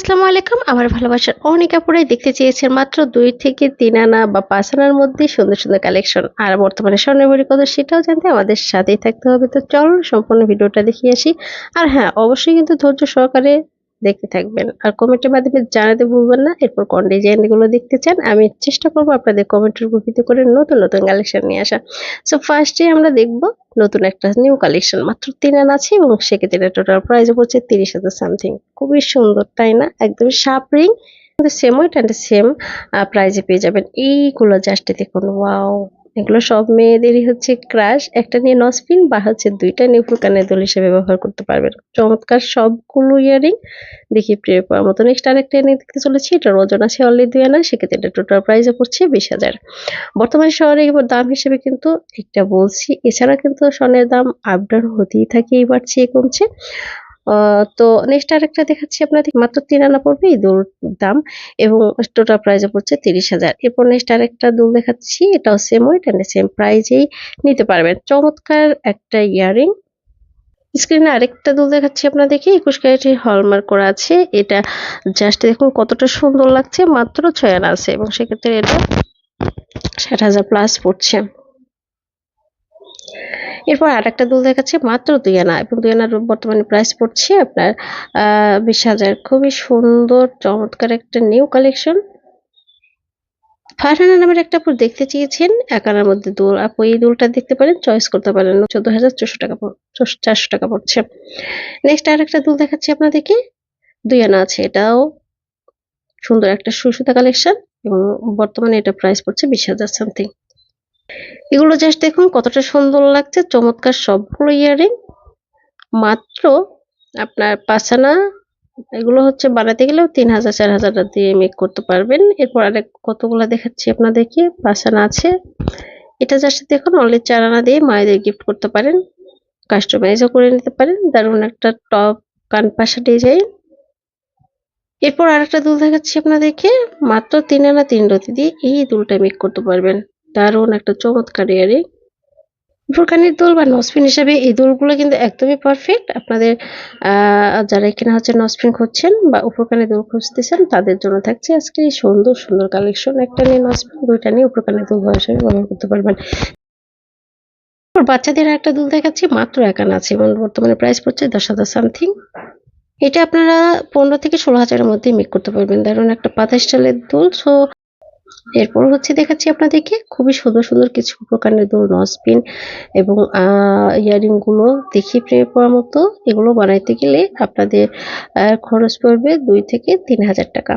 আসসালামু আলাইকুম। আমার ভালোবাসার অনেক আপুরাই দেখতে চেয়েছেন মাত্র দুই থেকে তিন আনা বা পাঁচ আনার মধ্যে সুন্দর সুন্দর কালেকশন। আর বর্তমানে স্বর্ণের বড়ি কত সেটাও জানতে আমাদের সাথেই থাকতে হবে। তো চলুন, সম্পূর্ণ ভিডিওটা দেখিয়ে আসি। আর হ্যাঁ অবশ্যই কিন্তু ধৈর্য সহকারে দেখতে থাকবেন। আর কমেন্টের মাধ্যমে জানাতে ভুলবেন না। এরপর কোন ডিজাইনগুলো দেখতে চান, আমি চেষ্টা করব আপনাদের কমেন্টের উপর ভিত্তি করে নতুন নতুন কালেকশন নিয়ে আসা। সো ফার্স্টে আমরা দেখব নতুন একটা নিউ কালেকশন মাত্র তিন আন আছে এবং সেক্ষেত্রে টোটাল প্রাইস পড়ছে তিরিশ হাজার সামথিং খুবই সুন্দর, তাই না? একদম sharp ring same weight and same প্রাইজে পেয়ে যাবেন। এইগুলো জাস্ট দেখুন ওয়াও এগুলো সব মেয়েদেরই হচ্ছে ক্রাশ একটা নিয়ে নসপিন বা হচ্ছে দুইটা নিয়ে ফুলকানের দোল হিসেবে ব্যবহার করতে পারবেন। চমৎকার সবগুলো ইয়ারিং। দেখি প্রিয় পাওয়ার মতো নেক্সট আরেকটা এনে দেখতে চলেছি। এটার ওজন আছে অলরেডি দুই আনা, সেক্ষেত্রে এটা টোটাল প্রাইসে পড়ছে বিশ হাজার। বর্তমানে শহরে এবার দাম হিসেবে কিন্তু একটা বলছি। এছাড়া কিন্তু স্বর্ণের দাম আপ ডাউন হতেই থাকে, এই বাড়ছে কমছে। তো নেক্সট আরেকটা দেখাচ্ছি আপনাদের। মাত্র তিন আনা পড়বে দুল দাম এবং টোটাল প্রাইসে পড়ছে তিরিশ হাজার। এরপর নেক্সট আরেকটা দুল দেখাচ্ছি, এটাও সেম ওয়েট অ্যান্ড সেম প্রাইজেই নিতে পারবেন। চমৎকার একটা ইয়ারিং। স্ক্রিনে আরেকটা দুল দেখাচ্ছি আপনাদেরকে, একুশ ক্যারেটের হলমার্ক করা আছে। এটা জাস্ট দেখুন কতটা সুন্দর লাগছে, মাত্র ছয় আনা আছে এবং সেক্ষেত্রে এটা ষাট হাজার প্লাস পড়ছে। এরপর আর একটা দুল দেখাচ্ছে মাত্র দুই আনা, এবং দুই আনার বর্তমানে প্রাইস পড়ছে আপনার বিশ হাজার। খুবই সুন্দর, চমৎকার একটা নিউ কালেকশন ফারহানা নামের একটা দেখতে চেয়েছেন, এক আনার মধ্যে দুল, আপু এই দুলটা দেখতে পারেন চয়েস করতে পারেন, চোদ্দ হাজার চারশো টাকা চারশো টাকা পড়ছে। নেক্সট আর একটা দুল দেখাচ্ছি আপনাদেরকে, দুই আনা আছে, এটাও সুন্দর একটা সুসুতা কালেকশন এবং বর্তমানে এটা প্রাইস পড়ছে বিশ হাজার সামথিং এগুলো জাস্ট দেখুন কতটা সুন্দর লাগছে, চমৎকার সবগুলো ইয়ারিং। মাত্র আপনার পাঁচানা এগুলো হচ্ছে বানাতে গেলেও তিন হাজার, চার হাজার দিয়ে মেক করতে পারবেন। এরপর আরেক কতগুলো দেখাচ্ছি আপনাদেরকে পাঁচানা আছে। এটা জাস্ট দেখুন অনলি চার আনা দিয়ে মায়েদের গিফট করতে পারেন। কাস্টমাইজও করে নিতে পারেন। দারুণ একটা টপ কান পাশা ডিজাইন এরপর আরেকটা দুল দেখাচ্ছি আপনাদেরকে, মাত্র তিন আনা, তিন রতি দিয়ে এই দুলটা মেক করতে পারবেন। দারুণ একটা চমৎকার ইয়ারিং। ফুরকানের দোল বা নসপিন হিসাবে এই দোলগুলো কিন্তু একদমই পারফেক্ট আপনাদের যারা এখানে হচ্ছে নসপিন খুঁজছেন বা উপরকানের দোল খুঁজতেছেন, তাদের জন্য থাকছে আজকে এই সুন্দর সুন্দর কালেকশন একটা নিয়ে নসপিন দুইটা নিয়ে উপরকানের দোল হিসাবে ব্যবহার করতে পারবেন। বাচ্চাদের একটা দুল দেখাচ্ছি, মাত্র একান আছে, এবং বর্তমানে প্রাইস পড়ছে দশ হাজার সামথিং এটা আপনারা পনেরো থেকে ষোলো হাজারের মধ্যে মেক করতে পারবেন। দারুণ একটা পাতা স্টাইলের দোল। সো এরপর হচ্ছে দেখাচ্ছি আপনাদেরকে খুবই সুন্দর সুন্দর কিছু প্রকারের দোল নসপিন এবং ইয়ারিংগুলো দেখি প্রেমে পড়ার মতো। এগুলো বানাইতে গেলে আপনাদের খরচ পড়বে দুই থেকে তিন হাজার টাকা।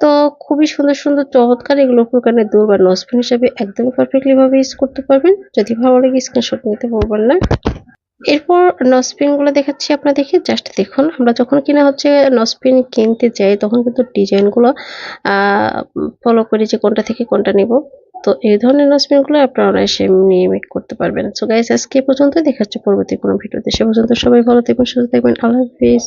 তো খুবই সুন্দর সুন্দর, চমৎকার এগুলো প্রকারের দোল বা নসপিন হিসাবে একদম পারফেক্টলি ভাবে ইউজ করতে পারবেন। যদি ভালো লাগে স্ক্রিনশট নিতে বলবেন না। এরপর নসপিনগুলো দেখাচ্ছি আপনাদেরকে। জাস্ট দেখুন, আমরা যখন কিনা হচ্ছে নসপিন কিনতে যাই, তখন কিন্তু ডিজাইনগুলো ফলো করি যে কোনটা থেকে কোনটা নিব। তো এই ধরনের নসপিনগুলো আপনারা অনায়াসে নিয়ে মেক করতে পারবেন। সো গাইস আজকে পর্যন্ত দেখা হচ্ছে পরবর্তী কোনো ভিডিওতে। সে পর্যন্ত সবাই ভালো থাকবেন, সুস্থ থাকবেন। আল্লাহ হাফিজ।